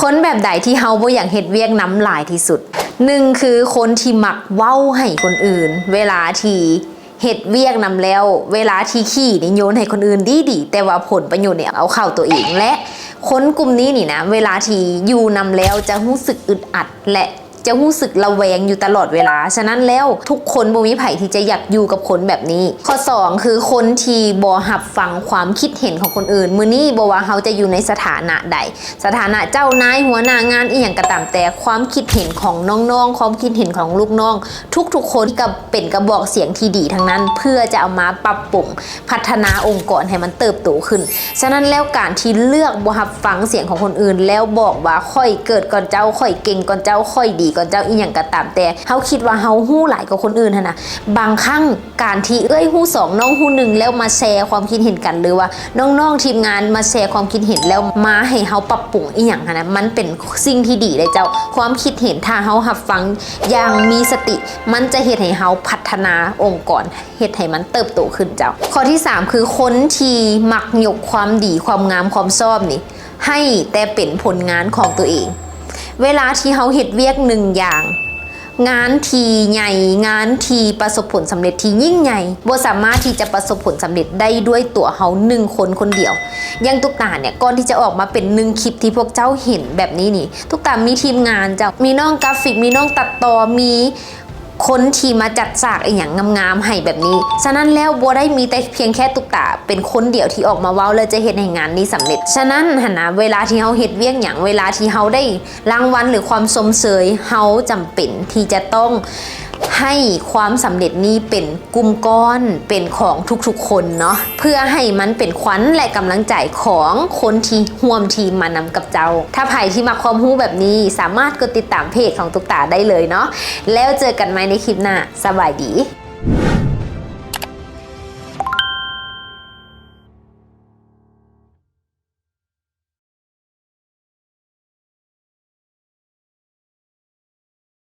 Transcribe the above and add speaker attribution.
Speaker 1: คนแบบใดที่เฮาบ่อยากเฮ็ดเวียกน้ำหลายที่สุดหนึ่งคือคนที่มักเว้าให้คนอื่น เวลาที่เฮ็ดเวียกนำแล้ว เวลาที่ขี้นี่โยนให้คนอื่นดีดีแต่ว่าผลประโยชน์เนี่ยเอาเข้าตัวเองและคนกลุ่มนี้นี่นะ เวลาที่อยู่นำแล้วจะรู้สึกอึดอัดและ จะรู้สึกระแวงอยู่ตลอดเวลา ฉะนั้นแล้วทุกคนบ่มีไผที่จะอยากอยู่กับคนแบบนี้ ข้อ 2 คือคนที่บ่หับฟังความคิดเห็นของคนอื่น มือนี้บ่ว่าเขาจะอยู่ในสถานะใด สถานะเจ้านายหัวหน้างานอีหยังก็ตามแต่ความคิดเห็นของน้องๆ ความคิดเห็นของลูกน้อง ทุกๆคนก็เป็นกระบอกเสียงที่ดีทั้งนั้น เพื่อจะเอามาปรับปรุงพัฒนาองค์กรให้มันเติบโตขึ้น ฉะนั้นแล้วการที่เลือกบ่หับฟังเสียงของคนอื่น แล้วบอกว่าค่อยเกิดก่อนเจ้าค่อยเก่งก่อนเจ้าค่อยดีก่อนเจ้าอีหยังก็ตามแต่เฮาคิดว่าเฮาฮู้หลายกว่าคนอื่นนะบางครั้งการที่เอ้ยฮู้สองน้องฮู้หนึ่งแล้วมาแชร์ความคิดเห็นกันหรือว่าน้องๆทีมงานมาแชร์ความคิดเห็นแล้วมาให้เฮาปรับปรุงอีหยังนนะมันเป็นสิ่งที่ดีเลยเจ้าความคิดเห็นถ้าเฮาหับฟังอย่างมีสติ มันจะเฮ็ดให้เฮาพัฒนาองค์กรเฮ็ดให้มันเติบโตขึ้นเจ้า ข้อที่ 3 คือคนที่มักยกความดีความงามความชอบนี่ให้แต่เป็นผลงานของตัวเอง เวลาที่เขาเห็ดเวียกหนึ่งอย่าง งานทีใหญ่งานทีประสบผลสำเร็จทียิ่งใหญ่บ่สามารถที่จะประสบผลสำเร็จได้ด้วยตัวเขาหนึ่งคนคนเดียว ยังตุกตาเนี่ยก่อนที่จะออกมาเป็นหนึ่งคลิปที่พวกเจ้าเห็นแบบนี้นี่ ตุกตามีทีมงานเจ้ามีน้องกราฟิกมีน้องตัดต่อมี คนที่มาจัดฉากไออย่างงามๆให้แบบนี้ ฉะนั้นแล้วบัวได้มีแต่เพียงแค่ตุกตาเป็นคนเดียวที่ออกมาเว้าแล้วจะเห็นในงานนี้สำเร็จ ฉะนั้นหันนะเวลาที่เฮาเฮ็ดเวียกอย่างเวลาที่เฮาได้รางวัลหรือความสมเสยเฮาจำเป็นที่จะต้องให้ความสำเร็จนี้เป็นกลุ่มก้อนเป็นของทุกๆคนเนาะเพื่อให้มันเป็นขวัญและกำลังใจของคนที่ห่วมทีมมานำกับเจ้า ถ้าใครที่มาความรู้แบบนี้สามารถกดติดตามเพจของตุกตาได้เลยเนาะแล้วเจอกันไหมในคลิปหน้าสบายดี